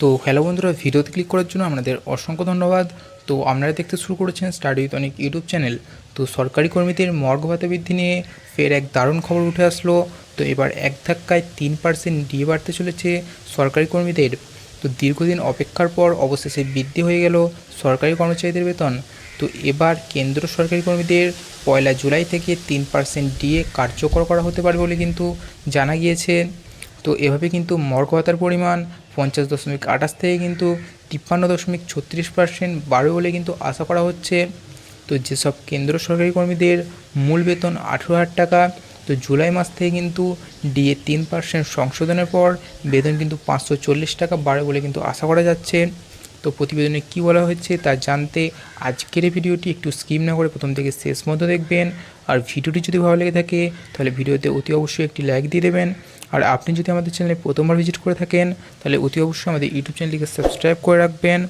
তো হ্যালো বন্ধুরা, ভিডিওতে ক্লিক করার জন্য আপনাদের অসংখ্য ধন্যবাদ। তো আপনারা দেখতে শুরু করেছেন স্টাডি উইথ অনেক ইউটিউব চ্যানেল তো সরকারি কর্মীদের মর্গ ভাতা বৃদ্ধি নিয়ে ফের এক দারুণ খবর উঠে আসলো। তো এবার এক ধাক্কায় তিন পার্সেন্ট ডিএ বাড়তে চলেছে সরকারি কর্মীদের। তো দীর্ঘদিন অপেক্ষার পর অবশেষে বৃদ্ধি হয়ে গেল সরকারি কর্মচারীদের বেতন। তো এবার কেন্দ্র সরকারি কর্মীদের পয়লা জুলাই থেকে তিন পার্সেন্ট ডিএ কার্যকর করা হতে পারে বলে কিন্তু জানা গিয়েছে। তো এভাবে কিন্তু মর্গ ভাতার পরিমাণ পঞ্চাশ দশমিক আঠাশ থেকে কিন্তু তিপ্পান্ন দশমিক ছত্রিশ পার্সেন্ট বাড়বে বলে কিন্তু আশা করা হচ্ছে। তো যেসব কেন্দ্র সরকারি কর্মীদের মূল বেতন আঠেরো হাজার টাকা, তো জুলাই মাস থেকে কিন্তু ডিএ তিন পার্সেন্ট সংশোধনের পর বেতন কিন্তু পাঁচশো চল্লিশ টাকা বাড়ে বলে কিন্তু আশা করা যাচ্ছে। তো প্রতিবেদনে কী বলা হয়েছে তা জানতে আজকের এই ভিডিওটি একটু স্কিপ না করে প্রথম থেকে শেষ মতো দেখবেন। আর ভিডিওটি যদি ভালো লেগে থাকে, তাহলে ভিডিওতে অতি অবশ্যই একটি লাইক দিয়ে দেবেন। আর আপনি যদি আমাদের চ্যানেলে প্রথমবার ভিজিট করে থাকেন, তাহলে অতি অবশ্যই আমাদের ইউটিউব চ্যানেলটিকে সাবস্ক্রাইব করে রাখবেন।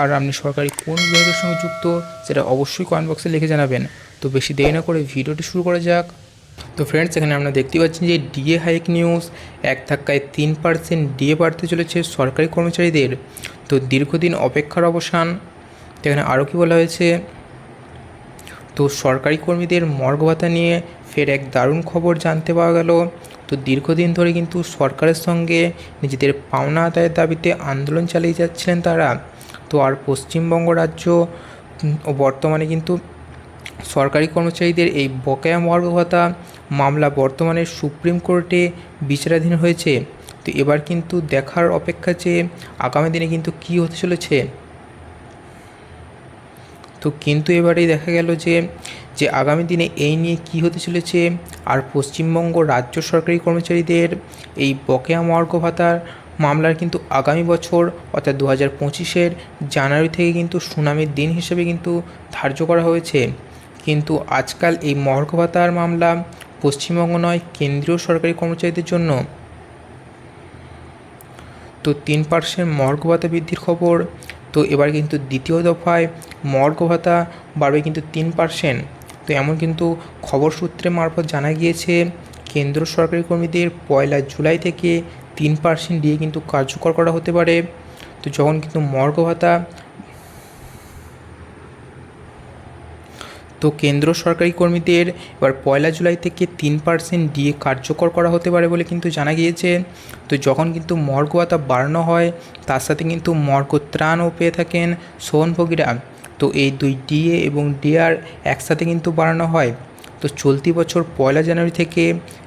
আর আপনি সরকারি কোন বিভাগের সঙ্গে যুক্ত, সেটা অবশ্যই কমেন্ট বক্সে লিখে জানাবেন। তো বেশি দেরি না করে ভিডিওটি শুরু করা যাক। তো ফ্রেন্ডস এখানে আমরা দেখতে পাচ্ছেন যে ডিএ হাইক নিউজ এক ধাক্কায় তিন পার্সেন্ট ডিএ বাড়তে চলেছে সরকারি কর্মচারীদের। তো দীর্ঘদিন অপেক্ষার অবসান। এখানে আরও কী বলা হয়েছে? তো সরকারি কর্মীদের মর্গ ভাতা নিয়ে ফের এক দারুণ খবর জানতে পাওয়া গেল। তো দীর্ঘদিন ধরে কিন্তু সরকারের সঙ্গে নিজেদের পাওনা আদায়ের দাবিতে আন্দোলন চালিয়ে যাচ্ছিলেন তারা। তো আর পশ্চিমবঙ্গ রাজ্য ও বর্তমানে কিন্তু সরকারি কর্মচারীদের এই বকেয়া মর্গ ভাতা মামলা বর্তমানে সুপ্রিম কোর্টে বিচারাধীন হয়েছে। তো এবার কিন্তু দেখার অপেক্ষা যে আগামী দিনে কিন্তু কী হতে চলেছে তো কিন্তু এবারেই দেখা গেল যে যে আগামী দিনে এই নিয়ে কী হতে চলেছে, আর পশ্চিমবঙ্গ রাজ্য সরকারি কর্মচারীদের এই বকেয়া মর্গ ভাতার মামলার কিন্তু আগামী বছর, অর্থাৎ দু হাজার পঁচিশের জানুয়ারি থেকে কিন্তু সুনামির দিন হিসেবে কিন্তু ধার্য করা হয়েছে। কিন্তু আজকাল এই মর্গ ভাতার মামলা পশ্চিমবঙ্গ নয়, কেন্দ্রীয় সরকারি কর্মচারীদের জন্য। তো তিন পার্সেন্ট মর্গ ভাতা বৃদ্ধির খবর তো এবার কিন্তু দ্বিতীয় দফায় মর্গ ভাতা বাড়বে কিন্তু তিন পার্সেন্ট তো এমন কিন্তু খবর সূত্রে মারফত জানা গিয়েছে, কেন্দ্র সরকারি কর্মীদের পয়লা জুলাই থেকে তিন পার্সেন্ট দিয়ে কিন্তু কার্যকর করা হতে পারে। তো যখন কিন্তু মর্গ ভাতা তো কেন্দ্র সরকারি কর্মীদের এবার পয়লা জুলাই থেকে তিন পার্সেন্ট ডিএ কার্যকর করা হতে পারে বলে কিন্তু জানা গিয়েছে। তো যখন কিন্তু মর্গ ভাতা বাড়ানো হয়, তার সাথে কিন্তু মর্গ ত্রাণও পেয়ে থাকেন সোহনভোগীরা। তো এই দুই ডিএ এবং ডিআর একসাথে কিন্তু বাড়ানো হয়। তো চলতি বছর পয়লা জানুয়ারি থেকে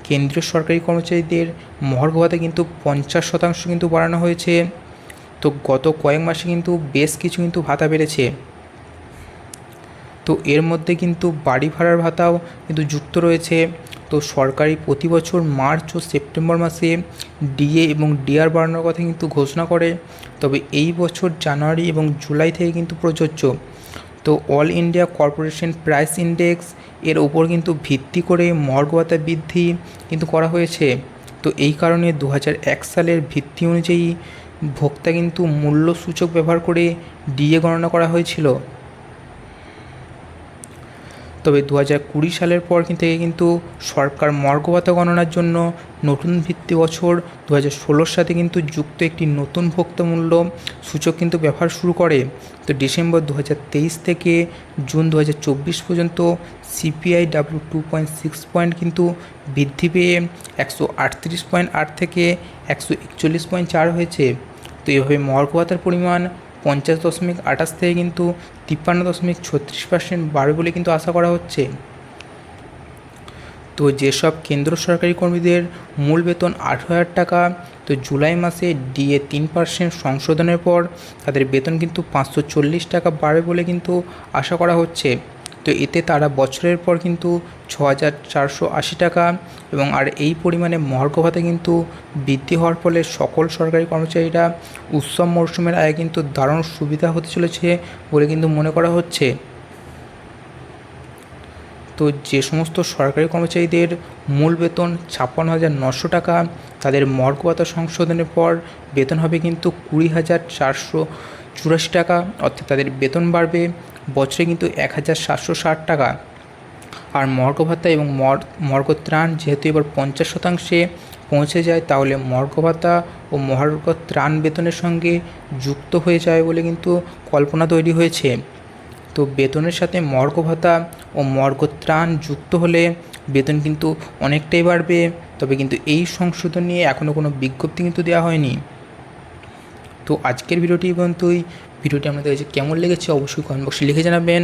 কেন্দ্রীয় সরকারি কর্মচারীদের মর্গ ভাতা কিন্তু পঞ্চাশ শতাংশ কিন্তু বাড়ানো হয়েছে। তো গত কয়েক মাসে কিন্তু বেশ কিছু কিন্তু ভাতা বেড়েছে। তো এর মধ্যে কিন্তু বাড়ি ভাড়ার ভাতাও কিন্তু যুক্ত রয়েছে। তো সরকারি প্রতি বছর মার্চ ও সেপ্টেম্বর মাসে ডিএ এবং ডিআর বাড়ানোর কথা কিন্তু ঘোষণা করে। তবে এই বছর জানুয়ারি এবং জুলাই থেকে কিন্তু প্রযোজ্য। তো all India corporation price index এর ওপর কিন্তু ভিত্তি করে মর্গ ভাতা বৃদ্ধি কিন্তু করা হয়েছে। তো এই কারণে দু হাজার এক সালের ভিত্তি অনুযায়ী ভোক্তা কিন্তু মূল্য সূচক ব্যবহার করে ডিএ গণনা করা হয়েছিল। তবে দু কুড়ি সালের পর কি- থেকে কিন্তু সরকার মর্গ ভাতা গণনার জন্য নতুন ভিত্তি বছর দু হাজার সাথে কিন্তু যুক্ত একটি নতুন ভোক্তা মূল্য সূচক কিন্তু ব্যবহার শুরু করে। তো ডিসেম্বর দু হাজার তেইশ থেকে জুন দু হাজার চব্বিশ পর্যন্ত CPI W two point six point কিন্তু বৃদ্ধি পেয়ে একশো আটত্রিশ পয়েন্ট আট থেকে একশো একচল্লিশ পয়েন্ট চার হয়েছে। তো এভাবে মর্গ ভাতার পরিমাণ পঞ্চাশ দশমিক আঠাশ থেকে কিন্তু তিপ্পান্ন দশমিক ছত্রিশ পার্সেন্ট বাড়বে বলে কিন্তু আশা করা হচ্ছে। তো যেসব কেন্দ্র সরকারি কর্মীদের মূল বেতন আট হাজার টাকা, তো জুলাই মাসে ডিএ তিন পার্সেন্ট সংশোধনের পর তাদের বেতন কিন্তু পাঁচশো চল্লিশ টাকা বাড়বে বলে কিন্তু আশা করা হচ্ছে। তো এতে তারা বছরের পর কিন্তু ছ হাজার চারশো আশি টাকা এবং আর এই পরিমাণে মর্গ ভাতা কিন্তু বৃদ্ধি হওয়ার ফলে সকল সরকারি কর্মচারীরা উৎসব মরশুমের আয় কিন্তু দারুণ সুবিধা হতে চলেছে বলে কিন্তু মনে করা হচ্ছে। তো যে সমস্ত সরকারি কর্মচারীদের মূল বেতন ছাপ্পান্ন হাজার নশো টাকা, তাদের মর্গ ভাতা সংশোধনের পর বেতন হবে কিন্তু কুড়ি হাজার চারশো চুরাশি টাকা, অর্থাৎ তাদের বেতন বাড়বে বছরে কিন্তু এক হাজার সাতশো ষাট টাকা। আর মর্গ ভাতা এবং মর ত্রাণ যেহেতু এবার পঞ্চাশ শতাংশে পৌঁছে যায়, তাহলে মর্গ ভাতা ও মহার্ঘ ত্রাণ বেতনের সঙ্গে যুক্ত হয়ে যায় বলে কিন্তু কল্পনা তৈরি হয়েছে। তো বেতনের সাথে মর্গ ভাতা ও মর্গ ত্রাণ যুক্ত হলে বেতন কিন্তু অনেকটাই বাড়বে। তবে কিন্তু এই সংশোধন নিয়ে এখনও কোনো বিজ্ঞপ্তি কিন্তু দেওয়া হয়নি। তো আজকের ভিডিওটি পর্যন্তই। ভিডিওটি আপনাদের কাছে কেমন লেগেছে অবশ্যই কমেন্ট বক্সে লিখে জানাবেন।